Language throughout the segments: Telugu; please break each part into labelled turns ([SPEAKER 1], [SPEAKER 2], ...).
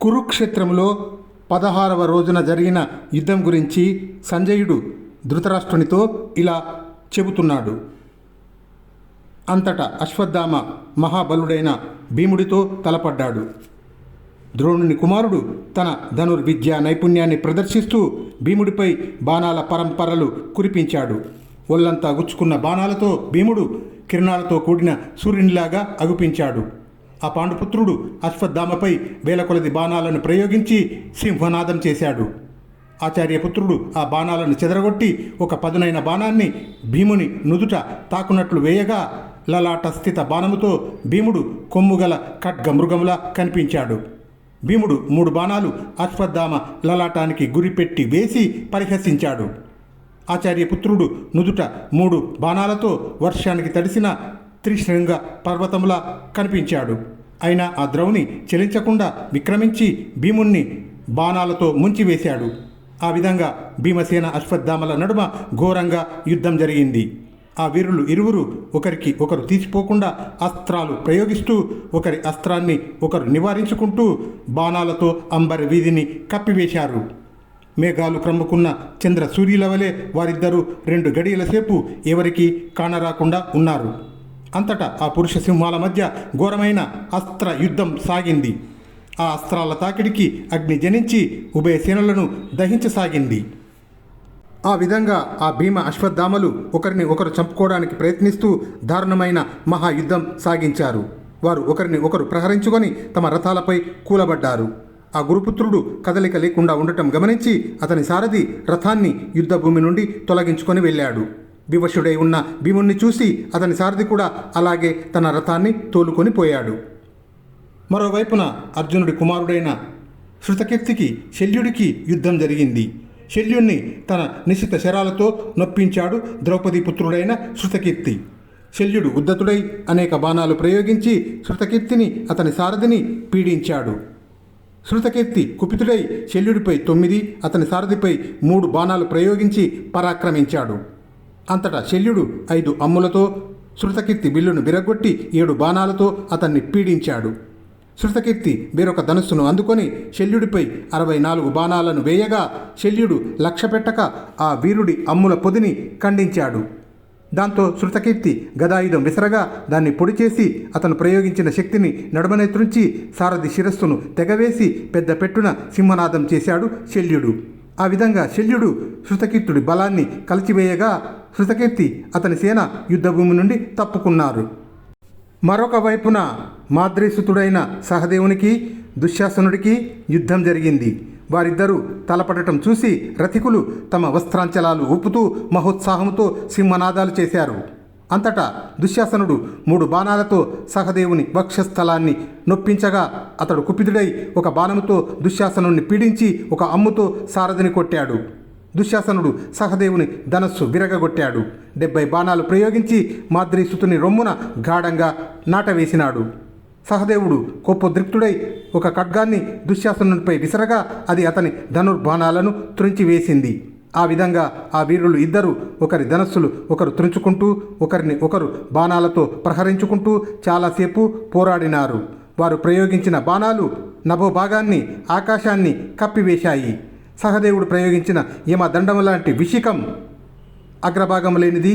[SPEAKER 1] కురుక్షేత్రంలో పదహారవ రోజున జరిగిన యుద్ధం గురించి సంజయుడు ధృతరాష్ట్రునితో ఇలా చెబుతున్నాడు. అంతటా అశ్వత్థామ మహాబలుడైన భీముడితో తలపడ్డాడు. ద్రోణుని కుమారుడు తన ధనుర్విద్యా నైపుణ్యాన్ని ప్రదర్శిస్తూ భీముడిపై బాణాల పరంపరలు కురిపించాడు. ఒళ్ళంతా గుచ్చుకున్న బాణాలతో భీముడు కిరణాలతో కూడిన సూర్యునిలాగా అగుపించాడు. ఆ పాండుపుత్రుడు అశ్వత్థామపై వేల కొలది బాణాలను ప్రయోగించి సింహనాదం చేశాడు. ఆచార్యపుత్రుడు ఆ బాణాలను చెదరగొట్టి ఒక పదునైన బాణాన్ని భీముని నుదుట తాకునట్లు వేయగా లలాట స్థిత బాణముతో భీముడు కొమ్ముగల ఖడ్గ మృగములా కనిపించాడు. భీముడు మూడు బాణాలు అశ్వత్థామ లలాటానికి గురిపెట్టి వేసి పరిహసించాడు. ఆచార్యపుత్రుడు నుదుట మూడు బాణాలతో వర్షానికి తడిసిన త్రిశృంగ పర్వతములా కనిపించాడు. అయినా ఆ ద్రౌని చెలించకుండా విక్రమించి భీముణ్ణి బాణాలతో ముంచివేశాడు. ఆ విధంగా భీమసేన అశ్వత్థామల నడుమ ఘోరంగా యుద్ధం జరిగింది. ఆ వీరులు ఇరువురు ఒకరికి ఒకరు తీసిపోకుండా అస్త్రాలు ప్రయోగిస్తూ ఒకరి అస్త్రాన్ని ఒకరు నివారించుకుంటూ బాణాలతో అంబరి వీధిని కప్పివేశారు. మేఘాలు క్రమ్ముకున్న చంద్ర సూర్యుల వలె వారిద్దరూ రెండు గడియల సేపు ఎవరికీ కానరాకుండా ఉన్నారు. అంతటా ఆ పురుష సింహాల మధ్య ఘోరమైన అస్త్ర యుద్ధం సాగింది. ఆ అస్త్రాల తాకిడికి అగ్ని జనించి ఉభయ సేనలను దహించసాగింది. ఆ విధంగా ఆ భీమ అశ్వత్థామలు ఒకరిని ఒకరు చంపుకోవడానికి ప్రయత్నిస్తూ దారుణమైన మహాయుద్ధం సాగించారు. వారు ఒకరిని ఒకరు ప్రహరించుకొని తమ రథాలపై కూలబడ్డారు. ఆ గురుపుత్రుడు కదలిక లేకుండా ఉండటం గమనించి అతని సారథి రథాన్ని యుద్ధభూమి నుండి తొలగించుకొని వెళ్ళాడు. వివశుడై ఉన్న భీముణ్ణి చూసి అతని సారథి కూడా అలాగే తన రథాన్ని తోలుకొని పోయాడు. మరోవైపున అర్జునుడి కుమారుడైన శృతకీర్తికి శల్యుడికి యుద్ధం జరిగింది. శల్యుణ్ణి తన నిశిత శరాలతో నొప్పించాడు ద్రౌపది పుత్రుడైన శృతకీర్తి. శల్యుడు ఉద్దతుడై అనేక బాణాలు ప్రయోగించి శృతకీర్తిని అతని సారథిని పీడించాడు. శృతకీర్తి కుపితుడై శల్యుడిపై తొమ్మిది అతని సారథిపై మూడు బాణాలు ప్రయోగించి పరాక్రమించాడు. అంతటా శల్యుడు ఐదు అమ్ములతో శృతకీర్తి బిల్లును విరగొట్టి ఏడు బాణాలతో అతన్ని పీడించాడు. శృతకీర్తి వేరొక ధనుస్సును అందుకొని శల్యుడిపై అరవై నాలుగు బాణాలను వేయగా శల్యుడు లక్ష్యపెట్టక ఆ వీరుడి అమ్ముల పొదిని ఖండించాడు. దాంతో శృతకీర్తి గదాయుధం విసరగా దాన్ని పొడి చేసి అతను ప్రయోగించిన శక్తిని నడుమనెత్రుంచి సారథి శిరస్సును తెగవేసి పెద్ద పెట్టున సింహనాదం చేశాడు శల్యుడు. ఆ విధంగా శల్యుడు శృతకీర్తుడి బలాన్ని కలిచివేయగా శృతకీర్తి అతని సేన యుద్ధభూమి నుండి తప్పుకున్నారు. మరొక వైపున మాద్రీసుతుడైన సహదేవునికి దుశ్శాసనుడికి యుద్ధం జరిగింది. వారిద్దరూ తలపడటం చూసి రథికులు తమ వస్త్రాంచలాలు ఊపుతూ మహోత్సాహంతో సింహనాదాలు చేశారు. అంతటా దుశ్శాసనుడు మూడు బాణాలతో సహదేవుని వక్షస్థలాన్ని నొప్పించగా అతడు కుపితుడై ఒక బాణముతో దుశ్శాసనుణ్ణి పీడించి ఒక అమ్ముతో సారథిని కొట్టాడు. దుశ్శాసనుడు సహదేవుని ధనస్సు విరగగొట్టాడు. డెబ్బై బాణాలు ప్రయోగించి మాద్రీసుతుని రొమ్మున గాఢంగా నాటవేసినాడు. సహదేవుడు కోపోద్రిక్తుడై ఒక ఖడ్గాన్ని దుశ్శాసనునిపై విసరగా అది అతని ధనుర్బాణాలను త్రుంచివేసింది. ఆ విధంగా ఆ వీరులు ఇద్దరు ఒకరి ధనస్సులు ఒకరు త్రుంచుకుంటూ ఒకరిని ఒకరు బాణాలతో ప్రహరించుకుంటూ చాలాసేపు పోరాడినారు. వారు ప్రయోగించిన బాణాలు నభోభాగాన్ని ఆకాశాన్ని కప్పివేశాయి. సహదేవుడు ప్రయోగించిన యమ దండం లాంటి విషికం అగ్రభాగం లేనిది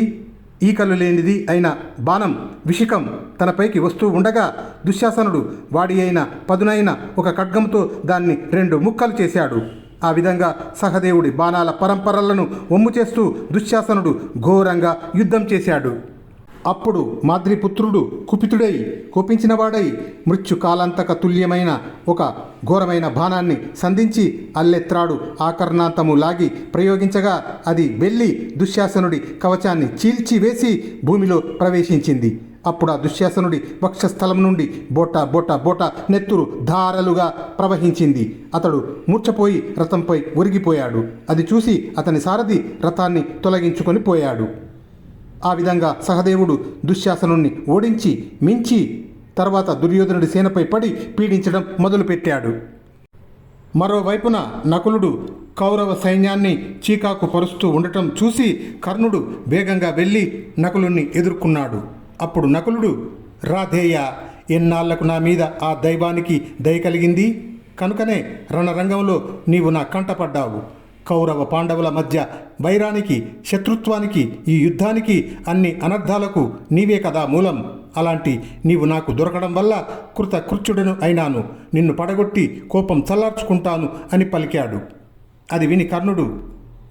[SPEAKER 1] ఈకలు లేనిది అయిన బాణం విషికం తనపైకి వస్తూ ఉండగా దుశ్శాసనుడు వాడి అయిన పదునైన ఒక ఖడ్గంతో దాన్ని రెండు ముక్కలు చేశాడు. ఆ విధంగా సహదేవుడి బాణాల పరంపరలను ఒమ్ము చేస్తూ దుశ్శాసనుడు ఘోరంగా యుద్ధం చేశాడు. అప్పుడు మాద్రిపుత్రుడు కుపితుడై కోపించినవాడై మృత్యుకాలాంతక తుల్యమైన ఒక ఘోరమైన బాణాన్ని సంధించి అల్లెత్రాడు. ఆకర్ణాంతము లాగి ప్రయోగించగా అది వెళ్ళి దుశ్శాసనుడి కవచాన్ని చీల్చివేసి భూమిలో ప్రవేశించింది. అప్పుడు ఆ దుశ్శాసనుడి వక్షస్థలం నుండి బోట బోట బోట నెత్తురు ధారలుగా ప్రవహించింది. అతడు మూర్ఛపోయి రథంపై ఒరిగిపోయాడు. అది చూసి అతని సారథి రథాన్ని తొలగించుకొని పోయాడు. ఆ విధంగా సహదేవుడు దుశ్శాసనుణ్ణి ఓడించి మించి తర్వాత దుర్యోధనుడి సేనపై పడి పీడించడం మొదలుపెట్టాడు. మరోవైపున నకులుడు కౌరవ సైన్యాన్ని చీకాకు పరుస్తూ ఉండటం చూసి కర్ణుడు వేగంగా వెళ్ళి నకులుణ్ణి ఎదుర్కొన్నాడు. అప్పుడు నకులుడు రాధేయ ఎన్నాళ్ళకు నా మీద ఆ దైవానికి దయ కలిగింది? కనుకనే రణరంగంలో నీవు నా కంటపడ్డావు. కౌరవ పాండవుల మధ్య వైరానికి శత్రుత్వానికి ఈ యుద్ధానికి అన్ని అనర్థాలకు నీవే కదా మూలం. అలాంటి నీవు నాకు దొరకడం వల్ల కృతకృత్యుడను అయినాను. నిన్ను పడగొట్టి కోపం చల్లార్చుకుంటాను అని పలికాడు. అది విని కర్ణుడు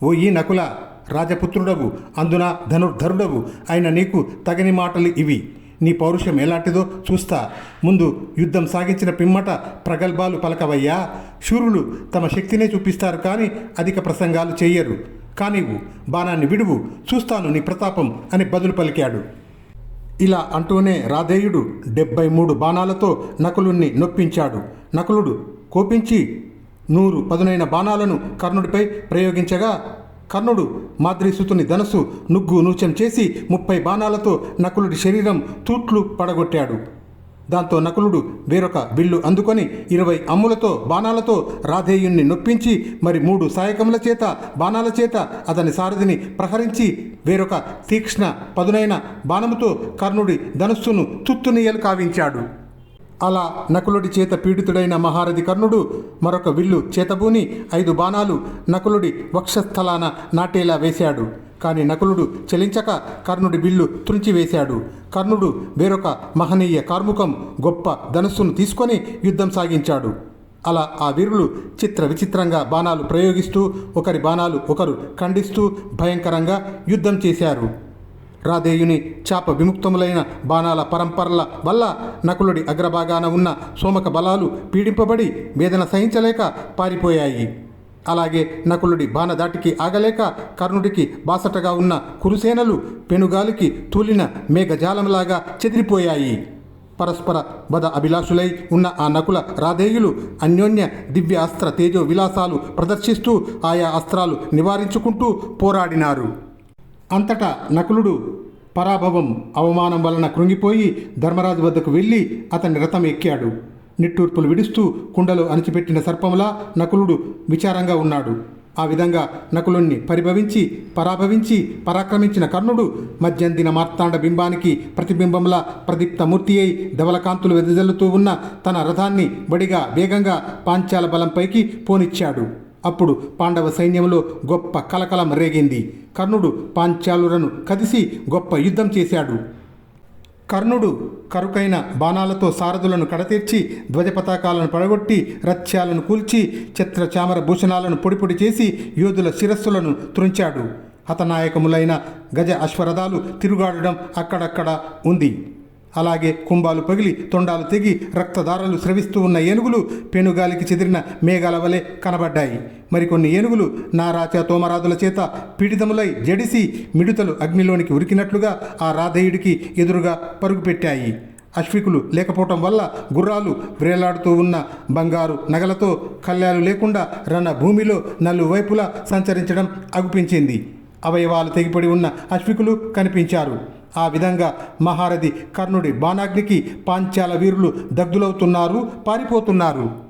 [SPEAKER 1] ఓ ఈ నకుల రాజపుత్రుడవు అందున ధనుర్ధరుడవు అయిన నీకు తగని మాటలు ఇవి. నీ పౌరుషం ఎలాంటిదో చూస్తా. ముందు యుద్ధం సాగించిన పిమ్మట ప్రగల్భాలు పలకవయ్యా. శూరులు తమ శక్తినే చూపిస్తారు కానీ అధిక ప్రసంగాలు చేయరు. కానివ్వు బాణాన్ని విడువు చూస్తాను నీ ప్రతాపం అని బదులు పలికాడు. ఇలా అంటూనే రాధేయుడు డెబ్బై మూడు బాణాలతో నకులుణ్ణి నొప్పించాడు. నకులుడు కోపించి నూరు పదునైన బాణాలను కర్ణుడిపై ప్రయోగించగా కర్ణుడు మాద్రీసుతుని ధనస్సు నుగ్గు నూచం చేసి ముప్పై బాణాలతో నకులుడి శరీరం తూట్లు పడగొట్టాడు. దాంతో నకులుడు వేరొక బిల్లు అందుకొని ఇరవై అమ్ములతో బాణాలతో రాధేయుణ్ణి నొప్పించి మరి మూడు సాయకముల చేత బాణాల చేత అతని సారథిని ప్రహరించి వేరొక తీక్ష్ణ పదునైన బాణముతో కర్ణుడి ధనుస్సును తుత్తునియలు కావించాడు. అలా నకులుడి చేత పీడితుడైన మహారథి కర్ణుడు మరొక విల్లు చేతబూని ఐదు బాణాలు నకులుడి వక్షస్థలాన నాటేలా వేశాడు. కానీ నకులుడు చలించక కర్ణుడి బిల్లు త్రుంచివేశాడు కర్ణుడు వేరొక మహనీయ కార్ముకం గొప్ప ధనుస్సును తీసుకొని యుద్ధం సాగించాడు. అలా ఆ వీరులు చిత్ర విచిత్రంగా బాణాలు ప్రయోగిస్తూ ఒకరి బాణాలు ఒకరు ఖండిస్తూ భయంకరంగా యుద్ధం చేశారు. రాధేయుని చాప విముక్తములైన బాణాల పరంపరల వల్ల నకులుడి అగ్రభాగాన ఉన్న సోమక బలాలు పీడింపబడి వేదన సహించలేక పారిపోయాయి. అలాగే నకులుడి బాణదాటికి ఆగలేక కర్ణుడికి బాసటగా ఉన్న కురుసేనలు పెనుగాలికి తూలిన మేఘజాలంలాగా చెదిరిపోయాయి. పరస్పర వద అభిలాషులై ఉన్న ఆ నకుల రాధేయులు అన్యోన్య దివ్య అస్త్ర తేజో విలాసాలు ప్రదర్శిస్తూ ఆయా అస్త్రాలు నివారించుకుంటూ పోరాడినారు. అంతటా నకులుడు పరాభవం అవమానం వలన కృంగిపోయి ధర్మరాజు వద్దకు వెళ్ళి అతని రథం ఎక్కాడు. నిట్టూర్పులు విడుస్తూ కుండలో అణిచిపెట్టిన సర్పంలా నకులుడు విచారంగా ఉన్నాడు. ఆ విధంగా నకులుణ్ణి పరిభవించి పరాభవించి పరాక్రమించిన కర్ణుడు మధ్యందిన మార్తాండ బింబానికి ప్రతిబింబంలా ప్రదీప్తమూర్తి అయి ధవలకాంతులు వెదజల్లుతూ ఉన్న తన రథాన్ని బడిగా వేగంగా పాంచాల బలంపైకి పోనిచ్చాడు. అప్పుడు పాండవ సైన్యంలో గొప్ప కలకలం రేగింది. కర్ణుడు పాంచాలులను కదిసి గొప్ప యుద్ధం చేశాడు. కర్ణుడు కరుకైన బాణాలతో సారథులను కడతీర్చి ధ్వజపతాకాలను పడగొట్టి రథ్యాలను కూల్చి చిత్ర చామర భూషణాలను పొడిపొడి చేసి యోధుల శిరస్సులను త్రుంచాడు. హతనాయకములైన గజ అశ్వరథాలు తిరుగాడడం అక్కడక్కడ ఉంది. అలాగే కుంభాలు పగిలి తొండాలు తెగి రక్తదారాలు స్రవిస్తూ ఉన్న ఏనుగులు పెనుగాలికి చెదిరిన మేఘాల వలె కనబడ్డాయి. మరికొన్ని ఏనుగులు నారాచ తోమరాదుల చేత పీడితములై జడిసి మిడుతలు అగ్నిలోనికి ఉరికినట్లుగా ఆ రాధేయుడికి ఎదురుగా పరుగుపెట్టాయి. అశ్వికులు లేకపోవటం వల్ల గుర్రాలు వ్రేలాడుతూ ఉన్న బంగారు నగలతో కళ్యాలు లేకుండా రణ భూమిలో నలువైపులా సంచరించడం అగుపించింది. అవయవాలు తెగిపడి ఉన్న అశ్వికులు కనిపించారు. ఆ విధంగా మహారథి కర్ణుడి బాణాగ్నికి పాంచాల వీరులు దగ్ధులవుతున్నారు పారిపోతున్నారు.